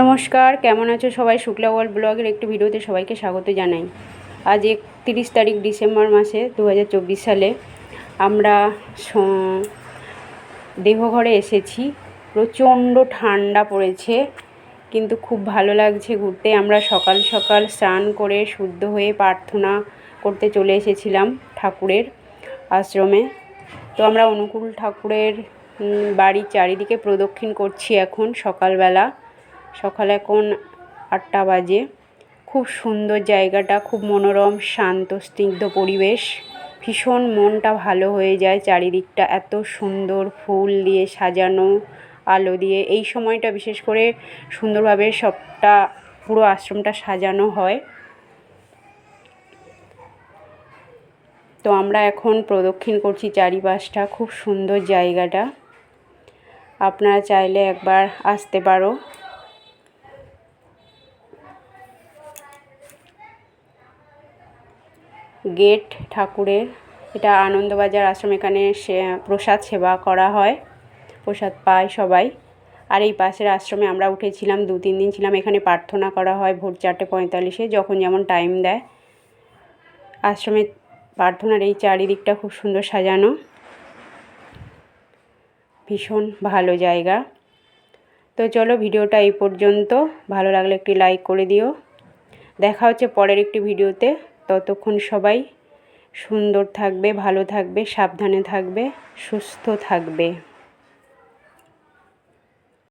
নমস্কার, কেমন আছো সবাই? শুক্লা ওয়ার্ল্ড ব্লগের একটি ভিডিওতে সবাইকে স্বাগত জানাই। আজ একত্রিশ তারিখ ডিসেম্বর মাসে দু হাজার চব্বিশ সালে আমরা দেহঘরে এসেছি। প্রচণ্ড ঠান্ডা পড়েছে, কিন্তু খুব ভালো লাগছে ঘুরতে। আমরা সকাল সকাল স্নান করে শুদ্ধ হয়ে প্রার্থনা করতে চলে এসেছিলাম ঠাকুরের আশ্রমে। তো আমরা অনুকূল ঠাকুরের বাড়ির চারিদিকে প্রদক্ষিণ করছি এখন সকালবেলা। সকাল এখন আটটা বাজে। খুব সুন্দর জায়গাটা, খুব মনোরম, শান্ত, স্নিগ্ধ পরিবেশ। ভীষণ মনটা ভালো হয়ে যায় চারিদিকটা, এত সুন্দর ফুল দিয়ে সাজানো, আলো দিয়ে। এই সময়টা বিশেষ করে সুন্দরভাবে সবটা, পুরো আশ্রমটা সাজানো হয়। তো আমরা এখন প্রদক্ষিণ করছি চারিপাশটা, খুব সুন্দর জায়গাটা। আপনারা চাইলে একবার আসতে পারো। গেট ঠাকুরের। এটা আনন্দবাজার আশ্রম। এখানে সে, প্রসাদ সেবা করা হয়। প্রসাদ পায় সবাই। আর এই পাশের আশ্রমে আমরা উঠেছিলাম, দু তিন দিন ছিলাম। এখানে প্রার্থনা করা হয় ভোর চারটে পঁয়তাল্লিশে, যখন যেমন টাইম দেয়। আশ্রমে প্রার্থনার এই চারিদিকটা খুব সুন্দর সাজানো। ভীষণ ভালো জায়গা। তো চলো ভিডিওটা এই পর্যন্ত। ভালো লাগলে একটি লাইক করে দিও। দেখা হচ্ছে পরের একটি ভিডিওতে ততক্ষণ সবাই সুন্দর থাকবে ভালো থাকবে সাবধানে থাকবে সুস্থ থাকবে।